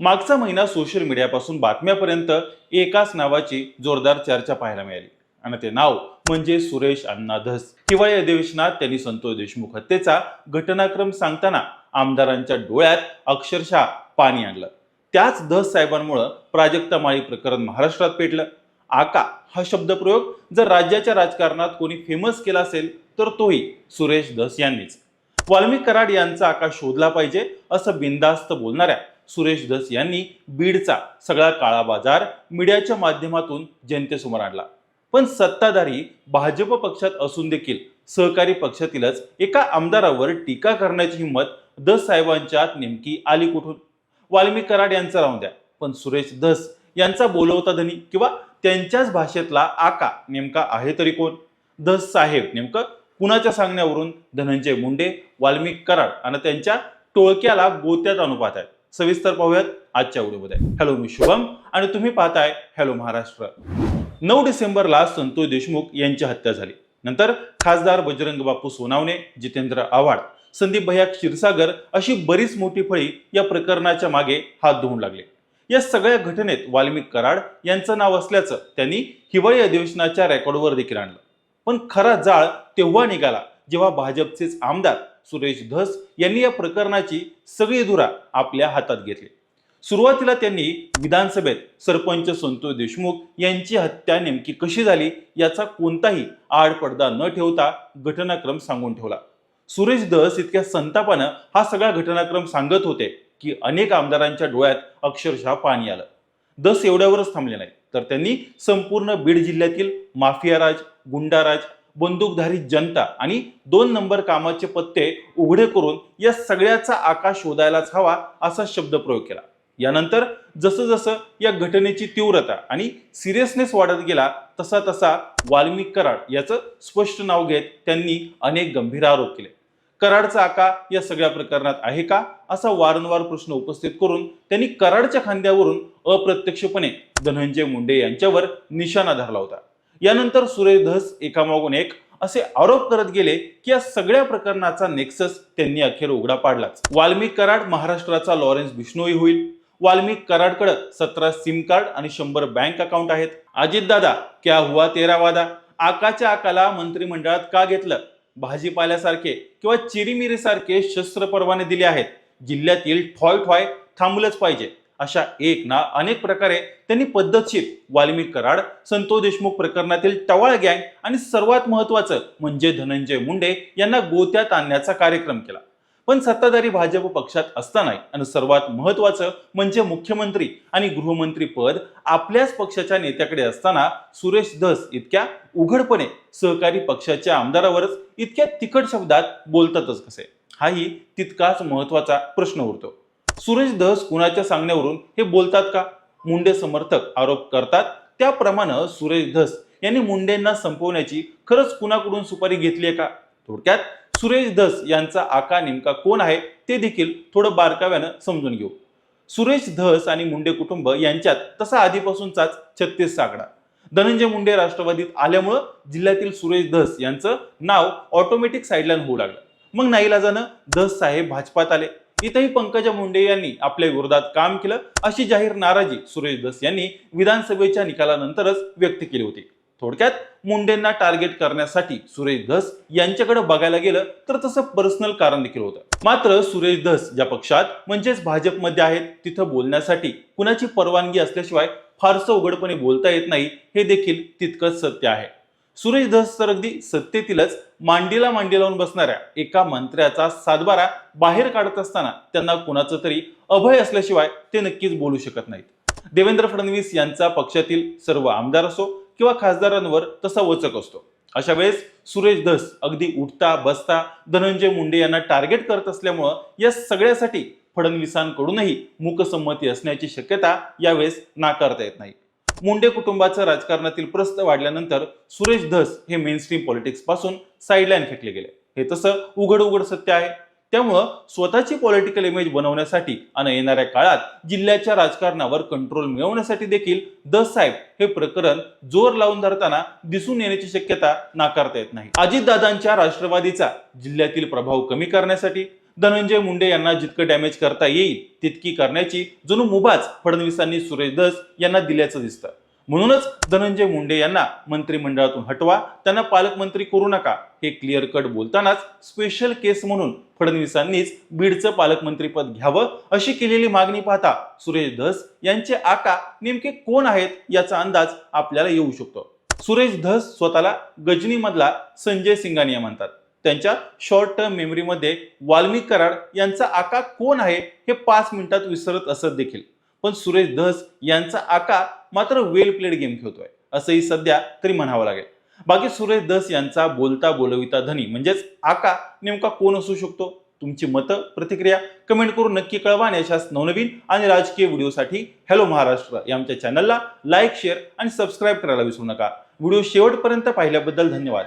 मागचा महिना सोशल मीडियापासून बातम्यापर्यंत एकाच नावाची जोरदार चर्चा पाहायला मिळाली. आणि ते नाव म्हणजे सुरेश अण्णा धस. हिवाळी अधिवेशनात त्यांनी संतोष देशमुख हत्येचा घटनाक्रम सांगताना आमदारांच्या डोळ्यात अक्षरशः पाणी आणलं. त्याच धस साहेबांमुळं प्राजक्ता माळी प्रकरण महाराष्ट्रात पेटलं. आका हा शब्दप्रयोग जर राज्याच्या राजकारणात कोणी फेमस केला असेल तर तोही सुरेश धस यांनीच. वाल्मिक कराड यांचा आका शोधला पाहिजे असं बिंदास्त बोलणाऱ्या सुरेश धस यांनी बीडचा सगळा काळा बाजार मीडियाच्या माध्यमातून जनतेसमोर आणला. पण सत्ताधारी भाजप पक्षात असून देखील सहकारी पक्षातीलच एका आमदारावर टीका करण्याची हिंमत धस साहेबांच्यात नेमकी आली कुठून? वाल्मी कराड यांचं राहून द्या. पण सुरेश धस यांचा बोलवता धनी किंवा त्यांच्याच भाषेतला आका नेमका आहे तरी कोण? धस साहेब नेमकं कुणाच्या सांगण्यावरून? धनंजय मुंडे वाल्मिक कराड आणि त्यांच्या टोळक्याला गोत्यात अनुपात आहेत सविस्तर पाहूयात आजच्या व्हिडिओमध्ये. हॅलो मी शुभम आणि तुम्ही पाहताय हॅलो महाराष्ट्र. नऊ डिसेंबरला संतोष देशमुख यांची हत्या झाली. नंतर खासदार बजरंग बापू सोनावणे जितेंद्र आव्हाड संदीप भैया क्षीरसागर अशी बरीच मोठी फळी या प्रकरणाच्या मागे हात धुवून लागले. या सगळ्या घटनेत वाल्मिक कराड यांचं नाव असल्याचं त्यांनी हिवाळी अधिवेशनाच्या रेकॉर्डवर देखील आणलं. पण खरा जाळ तेव्हा निघाला जेव्हा भाजपचेच आमदार सुरेश धस यांनी या प्रकरणाची सगळी धुरा आपल्या हातात घेतली. सुरुवातीला त्यांनी विधानसभेत सरपंच संतोष देशमुख यांची हत्या नेमकी कशी झाली याचा कोणताही आडपडदा न ठेवता घटनाक्रम सांगून ठेवला. सुरेश धस इतक्या संतापानं हा सगळा घटनाक्रम सांगत होते की अनेक आमदारांच्या डोळ्यात अक्षरशः पाणी आलं. दस एवढ्यावरच थांबले नाही तर त्यांनी संपूर्ण बीड जिल्ह्यातील माफियाराज गुंडाराज बंदूकधारी जनता आणि दोन नंबर कामाचे पत्ते उघडे करून या सगळ्याचा आकाश शोधायलाच हवा असा शब्दप्रयोग केला. यानंतर जसं जसं या घटनेची तीव्रता आणि सिरियसनेस वाढत गेला तसा तसा वाल्मिक कराड याचं स्पष्ट नाव घेत त्यांनी अनेक गंभीर आरोप केले. कराडचा आका या सगळ्या प्रकरणात आहे का? असा वारंवार प्रश्न उपस्थित करून त्यांनी कराडच्या खांद्यावरून अप्रत्यक्षपणे धनंजय मुंडे यांच्यावर निशाणा धरला होता. यानंतर सुरेश धस एकामागून एक असे आरोप करत गेले की या सगळ्या प्रकरणाचा नेक्सस त्यांनी अखेर उघडा पाडलाच. वाल्मिक कराड महाराष्ट्राचा लॉरेन्स बिष्णोई होईल. वाल्मिक कराडकडे सतरा सिम कार्ड आणि शंभर बँक अकाउंट आहेत. अजितदादा क्या हुआ तेरा वादा? आकाच्या आकाला मंत्रिमंडळात का घेतलं? भाजीपाल्यासारखे किंवा चिरीमिरीसारखे शस्त्र परवाने दिले आहेत. जिल्ह्यातील ठॉय ठॉय थांबलंच पाहिजे. अशा एक ना अनेक प्रकारे त्यांनी पद्धतशीर वाल्मिक कराड संतो देशमुख प्रकरणातील टवाळ गँग आणि सर्वात महत्वाचं म्हणजे धनंजय मुंडे यांना गोत्यात आणण्याचा कार्यक्रम केला. पण सत्ताधारी भाजप पक्षात असतानाही आणि सर्वात महत्वाचं म्हणजे मुख्यमंत्री आणि गृहमंत्री पद आपल्याच पक्षाच्या नेत्याकडे असताना सुरेश धस इतक्या उघडपणे सहकारी पक्षाच्या आमदारावरच इतक्या तिखट शब्दात बोलतातच कसे? हाही तितकाच महत्त्वाचा प्रश्न उरतो. सुरेश धस कुणाच्या सांगण्यावरून हे बोलतात का? मुंडे समर्थक आरोप करतात. त्याप्रमाणे सुरेश धस यांनी मुंडेंना संपवण्याची खरंच कुणाकडून सुपारी घेतली आहे का? थोडक्यात सुरेश धस यांचा आका नेमका कोण आहे ते देखील थोडं बारकाव्यानं समजून घेऊ. सुरेश धस आणि मुंडे कुटुंब यांच्यात तसा आधीपासूनचाच छत्तीस आकडा धनंजय मुंडे राष्ट्रवादीत आल्यामुळं जिल्ह्यातील सुरेश धस यांचं नाव ऑटोमॅटिक साईडलाईन होऊ लागलं. मग नाईलाजानं धस साहेब भाजपात आले. इथंही पंकजा मुंडे यांनी आपल्या विरोधात काम केलं अशी जाहीर नाराजी सुरेश धस यांनी विधानसभेच्या निकालानंतरच व्यक्त केली होती. थोडक्यात मुंडेंना टार्गेट करण्यासाठी सुरेश धस यांच्याकडे बघायला गेलं तर तसं पर्सनल कारण देखील होतं. मात्र सुरेश धस ज्या पक्षात म्हणजेच भाजपमध्ये आहेत तिथं बोलण्यासाठी कुणाची परवानगी असल्याशिवाय फारसं उघडपणे बोलता येत नाही हे देखील तितकंच सत्य आहे. सुरेश धस तर अगदी सत्तेतीलच मांडीला मांडी लावून बसणाऱ्या एका मंत्र्याचा सातबारा बाहेर काढत असताना त्यांना कुणाचं तरी अभय असल्याशिवाय ते नक्कीच बोलू शकत नाहीत. देवेंद्र फडणवीस यांचा पक्षातील सर्व आमदार असो किंवा खासदारांवर तसा वचक असतो. अशा वेळेस सुरेश धस अगदी उठता बसता धनंजय मुंडे यांना टार्गेट करत असल्यामुळं या सगळ्यासाठी फडणवीसांकडूनही मूकसंमती असण्याची शक्यता यावेळेस नाकारता येत नाही. मुंडे कुटुंबाचं राजकारणातील प्रस्त वाढल्यानंतर सुरेश धस हे मेन स्ट्रीम पॉलिटिक्सपासून साईडलाईन फेकले गेले. हे तसं उघड उघड सत्य आहे. त्यामुळं स्वतःची पॉलिटिकल इमेज बनवण्यासाठी आणि येणाऱ्या काळात जिल्ह्याच्या राजकारणावर कंट्रोल मिळवण्यासाठी देखील दस साहेब हे प्रकरण जोर लावून धरताना दिसून येण्याची शक्यता नाकारता येत नाही. अजितदादांच्या राष्ट्रवादीचा जिल्ह्यातील प्रभाव कमी करण्यासाठी धनंजय मुंडे यांना जितकं डॅमेज करता येईल तितकी करण्याची जणू मुभाच फडणवीसांनी सुरेश धस यांना दिल्याचं दिसतं. म्हणूनच धनंजय मुंडे यांना मंत्रिमंडळातून हटवा त्यांना पालकमंत्री करू नका हे क्लिअर कट बोलतानाच स्पेशल केस म्हणून फडणवीसांनीच बीडचं पालकमंत्रीपद घ्यावं अशी केलेली मागणी पाहता सुरेश धस यांचे आका नेमके कोण आहेत याचा अंदाज आपल्याला येऊ शकतो. सुरेश धस स्वतःला गजनीमधला संजय सिंगानिया म्हणतात. त्यांच्या शॉर्ट टर्म मेमरीमध्ये वाल्मिक कराड यांचा आका कोण आहे हे पाच मिनिटात विसरत असत देखील. पण सुरेश धस यांचा आका मात्र वेल प्लेड गेम खेळतोय असंही सध्या तरी म्हणावं लागेल. बाकी सुरेश धस यांचा बोलता बोलविता धनी म्हणजेच आका नेमका कोण असू शकतो? तुमची मतं प्रतिक्रिया कमेंट करून नक्की कळवा आणि अशाच नवनवीन आणि राजकीय व्हिडिओसाठी हॅलो महाराष्ट्र या आमच्या चॅनलला लाईक शेअर आणि सबस्क्राईब करायला विसरू नका. व्हिडिओ शेवटपर्यंत पाहिल्याबद्दल धन्यवाद.